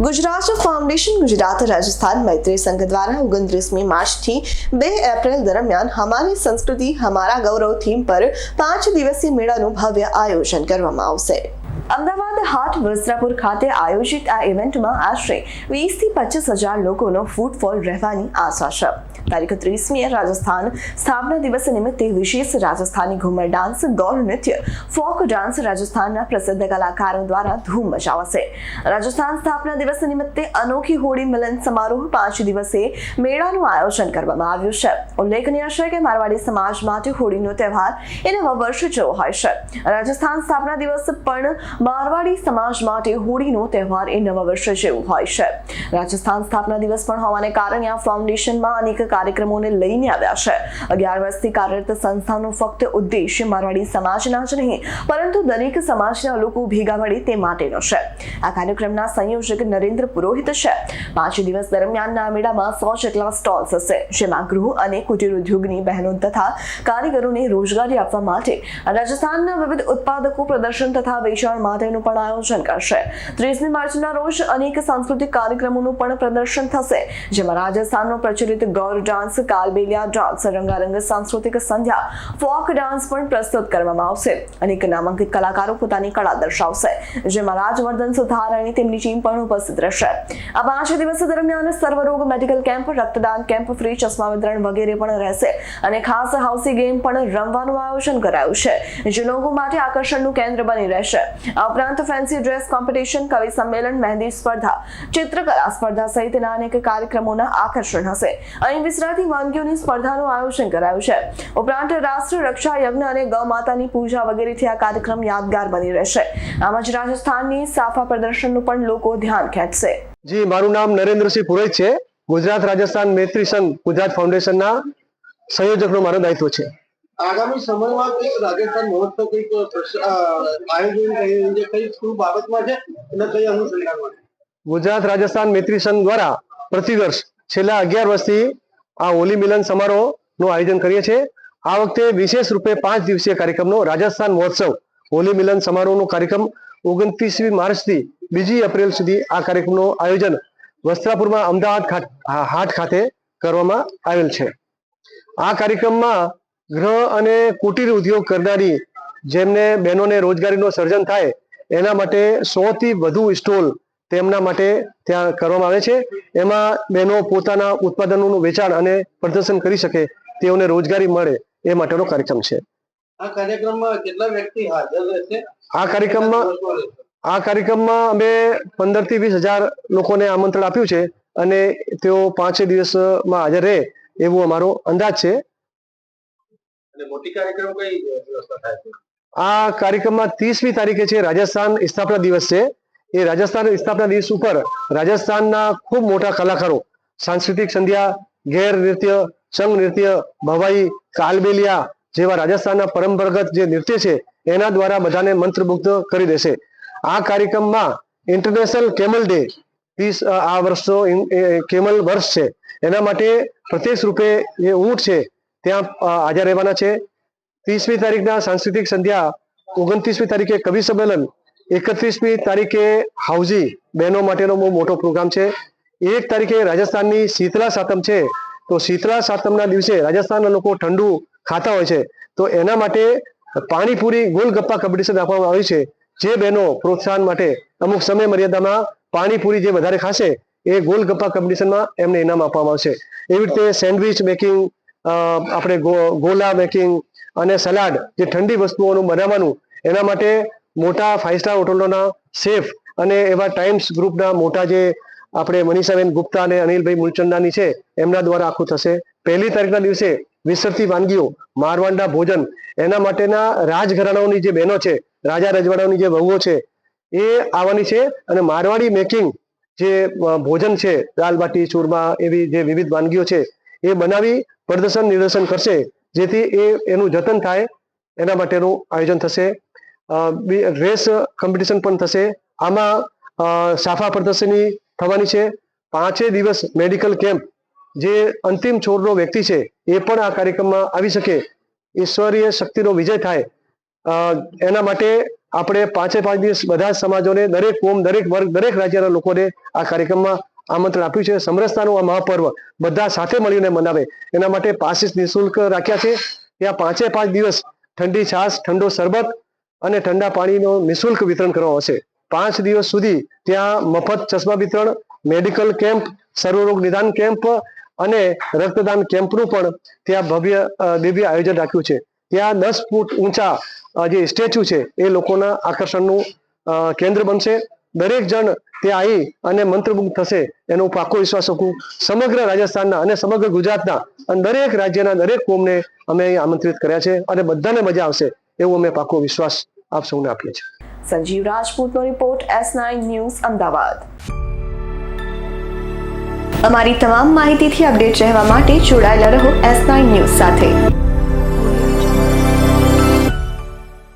Gujarat foundation Gujarat Rajasthan મૈત્રી સંઘ દ્વારા ઓગણત્રીસમી માર્ચથી બે એપ્રિલ દરમિયાન હમારી સંસ્કૃતિ, હમારા ગૌરવ થીમ પર પાંચ દિવસીય મેળાનું ભવ્ય આયોજન કરવામાં આવશે. અમદાવાદ હાટ વસ્ત્રાપુર ખાતે આયોજિત આ ઇવેન્ટમાં આશરે વીસથી પચીસ હજાર લોકોનો ફૂટફોલ રહેવાની આશા છે. તારીખ ત્રીસમીએ રાજસ્થાન સ્થાપના દિવસ નિમિત્તે વિશેષ રાજસ્થાની ઘુમર ડાન્સ, ગૌર નૃત્ય, ફોક ડાન્સ રાજસ્થાનના પ્રસિદ્ધ કલાકારો દ્વારા ધૂમ મચાવશે. રાજસ્થાન સ્થાપના દિવસ નિમિત્તે અનોખી હોળી મિલન સમારોહ પાંચ દિવસે મેળાનું આયોજન કરવામાં આવ્યું છે. ઉલ્લેખનીય છે કે મારવાડી સમાજ માટે હોળીનો તહેવાર એ નવા વર્ષ જેવો હોય છે. રાજસ્થાન સ્થાપના દિવસ પણ મારવાડી સમાજ માટે હોળીનો તહેવાર એ નવા વર્ષ જેવું હોય છે. રાજસ્થાન સ્થાપના દિવસ પણ હોવાને કારણે આ ફાઉન્ડેશનમાં અનેક કાર્યક્રમોને લઈને આવ્યા છે. અગિયાર વર્ષથી કાર્યરત સંસ્થાનો ફક્ત ઉદ્દેશ્ય મારવાડી સમાજના જ નહીં, પરંતુ દરેક સમાજના લોકો ભેગા મળે તે માટેનો છે. આ કાર્યક્રમના સંયોજક નરેન્દ્ર પુરોહિત છે. પાંચ દિવસ દરમિયાનના મેળામાં સો જેટલા સ્ટોલ્સ હશે, જેમાં ગૃહ અને કુટીર ઉદ્યોગની બહેનો તથા કારીગરોને રોજગારી આપવા માટે રાજસ્થાનના વિવિધ ઉત્પાદકો પ્રદર્શન તથા વેચાણ માટેનું પણ આયોજન કરશે. ત્રીસમી માર્ચના રોજ અનેક સાંસ્કૃતિક કાર્યક્રમોનું પણ પ્રદર્શન થશે, જેમાં રાજસ્થાનનો પ્રચલિત ગૌર ડાન્સ, કાલબેલિયા ડાન્સ, રંગારંગ સાંસ્કૃતિક સંધ્યા, ફોક ડાન્સ પણ પ્રસ્તુત કરવામાં આવશે. અનેક નામાંકિત કલાકારો પોતાની કળા દર્શાવશે, જેમાં રાજવર્ધન સુધારાણી તેમની ટીમ પણ ઉપસ્થિત રહેશે. આ પાંચ દિવસ દરમિયાન સર્વરોગ મેડિકલ કેમ્પ, રક્તદાન કેમ્પ, ફ્રી ચશ્મા વિતરણ વગેરે પણ રહેશે અને ખાસ હાઉસી ગેમ પણ રમવાનું આયોજન કરાયું છે, જે લોકો માટે આકર્ષણનું કેન્દ્ર બની રહેશે. આ ઉપરાંત ફેન્સી ડ્રેસ કોમ્પિટિશન કવિ સંમેલન, મહેંદી સ્પર્ધા, ચિત્રકલા સ્પર્ધા સહિતના અનેક કાર્યક્રમોના આકર્ષણ હશે. અહીં વિસરાતી વાનગીઓની સ્પર્ધાનું આયોજન કરાયું છે. ઉપરાંત રાષ્ટ્ર રક્ષા યજ્ઞ અને ગૌ માતાની પૂજા વગેરેથી આ કાર્યક્રમ યાદગાર બની રહેશે. આમ જ રાજસ્થાનની સાફા પ્રદર્શનનું પણ લોકો ધ્યાન ખેંચશે. જી, મારું નામ નરેન્દ્રસિંહ પુરોહિત છે. ગુજરાત રાજસ્થાન મૈત્રી સંઘ, ગુજરાત ફાઉન્ડેશનના સંયોજકનું મારો દાયિત્વ છે. આગામી સમયમાં કંઈક રાજસ્થાન મહોત્સવ કંઈક આયોજન કઈ શું બાબતમાં છે અને કઈ અનુસંધાનમાં ગુજરાત રાજસ્થાન મૈત્રી સંઘ દ્વારા પ્રતિવર્ષ છેલ્લા અગિયાર વર્ષથી આ હોલી મિલન સમારોહનું આયોજન કરીએ છીએ. આ વખતે વિશેષ રૂપે પાંચ દિવસીય કાર્યક્રમનો રાજસ્થાન મહોત્સવ, હોલી મિલન સમારોહનો કાર્યક્રમ ઓગણત્રીસમી માર્ચથી બીજી એપ્રિલ સુધી આ કાર્યક્રમનું આયોજન વસ્ત્રાપુરમાં અમદાવાદ હાટ ખાતે કરવામાં આવેલ છે. આ કાર્યક્રમમાં ગૃહ અને કુટીર ઉદ્યોગ કરનારી જેમને બહેનોને રોજગારીનું સર્જન થાય એના માટે સો થી વધુ સ્ટોલ તેમના માટે ત્યાં કરવામાં આવે છે. એમાં બહેનો પોતાના ઉત્પાદનોનું વેચાણ અને પ્રદર્શન કરી શકે તેઓને રોજગારી મળે એ માટેનો કાર્યક્રમ છે. આ કાર્યક્રમમાં કેટલા વ્યક્તિ હાજર રહેશે આ કાર્યક્રમમાં આ કાર્યક્રમમાં અમે પંદરથી વીસ હજાર લોકોને આમંત્રણ આપ્યું છે અને તેઓ પાંચે દિવસમાં હાજર રહે એવું અમારો અંદાજ છે. આ કાર્યક્રમમાં ત્રીસમી તારીખે છે રાજસ્થાન સ્થાપના દિવસ છે. એ રાજસ્થાન સ્થાપના દિવસ ઉપર રાજસ્થાનના ખૂબ મોટા કલાકારો, સાંસ્કૃતિક સંધ્યા ગેર નૃત્ય, સંઘ નૃત્ય, ભવાઈ, કાલબેલિયા જેવા રાજસ્થાનના પરંપરાગત જે નૃત્ય છે, એના દ્વારા બધાને મંત્રમુગ્ધ કરી દેશે. આ કાર્યક્રમમાં ઇન્ટરનેશનલ કેમલ ડે ત્રીસ આ વર્ષનો કેમલ વર્ષ છે. એના માટે પ્રત્યક્ષ રૂપે જે ઊંટ છે ત્યાં હાજર રહેવાના છે. ત્રીસમી તારીખના સાંસ્કૃતિક સંધ્યા, ઓગણત્રીસમી તારીખે કવિ સંમેલન, એકત્રીસમી તારીખે હાઉઝી બહેનો માટેનો બહુ મોટો પ્રોગ્રામ છે. એક તારીખે રાજસ્થાનની શીતળા સાતમ છે. તો શીતળા સાતમના દિવસે રાજસ્થાનના લોકો ઠંડુ ખાતા હોય છે. તો એના માટે પાણીપુરી ગોલગપ્પા કોમ્પિટિશન આપવામાં આવ્યું છે. જે બહેનો પ્રોત્સાહન માટે અમુક સમય મર્યાદામાં પાણીપુરી જે વધારે ખાશે, એ ગોલગપ્પા કોમ્પિટિશનમાં એમને ઇનામ આપવામાં આવશે. એવી રીતે સેન્ડવિચ મેકિંગ આપણે ગોલા મેકિંગ અને સલાડ જે ઠંડી વસ્તુઓનું બનાવવાનું, એના માટે મોટા ફાઇવ સ્ટાર હોટલોના સેફ અને એવા ટાઈમ્સ ગ્રુપના મોટા જે આપણે મનીષાબેન ગુપ્તા અને અનિલભાઈ મૂલચંદાની છે, એમના દ્વારા આખું થશે. પહેલી તારીખના દિવસે વિસરતી વાનગીઓ, મારવાંડા ભોજન, એના માટેના રાજઘરાણાઓની જે બહેનો છે, રાજા રજવાડાઓની જે વહુઓ છે, એ આવવાની છે અને મારવાડી મેકિંગ જે ભોજન છે, દાલ બાટી, ચૂરમા, એવી જે વિવિધ વાનગીઓ છે એ બનાવી પ્રદર્શન નિદર્શન કરશે, જેથી એ એનું જતન થાય, એના માટેનું આયોજન થશે. રેસ કોમ્પિટિશન પણ થશે. આમાં સાફા પ્રદર્શની થવાની છે. પાંચે દિવસ મેડિકલ કેમ્પ જે અંતિમ છોડનો વ્યક્તિ છે, એ પણ આ કાર્યક્રમમાં આવી શકે. ઈશ્વરીય શક્તિનો વિજય થાય. એના માટે આપણે પાંચે પાંચ દિવસ બધા સમાજોને, દરેક કોમ, દરેક વર્ગ, દરેક રાજ્યના લોકોને આ કાર્યક્રમમાં આમંત્રણ આપ્યું છે. સમરસતાનું આ મહાપર્વ બધા સાથે મળીને મનાવે. એના માટે પાસીસ નિઃશુલ્ક રાખ્યા છે. ત્યાં પાંચે પાંચ દિવસ ઠંડી છાશ, ઠંડો શરબત અને ઠંડા પાણીનો નિઃશુલ્ક વિતરણ કરવામાં આવશે. પાંચ દિવસ સુધી ત્યાં મફત ચશ્મા વિતરણ, મેડિકલ કેમ્પ, સર્વરોગ નિદાન કેમ્પ અને રક્તદાન કેમ્પનું પણ ત્યાં ભવ્ય દિવ્ય આયોજન રાખ્યું છે. ત્યાં દસ ફૂટ ઊંચા જે સ્ટેચ્યુ છે, એ લોકોના આકર્ષણનું કેન્દ્ર બનશે. દરેક જણ ત્યાં આવી અને મંત્રમુગ્ધ થશે, એનો હું પાકો વિશ્વાસ રાખું. સમગ્ર રાજસ્થાનના અને સમગ્ર ગુજરાતના અને દરેક રાજ્યના દરેક કોમને અમે આમંત્રિત કર્યા છે અને બધાને મજા આવશે એવો અમે પાકો વિશ્વાસ આપ સૌને આપીએ છીએ. Sanjeev રાજપૂતનો report S nine news, Ahmedabad. અમારી તમામ માહિતીથી અપડેટ રહેવા માટે જોડાયેલા રહો એસ નાઇન ન્યૂઝ સાથે.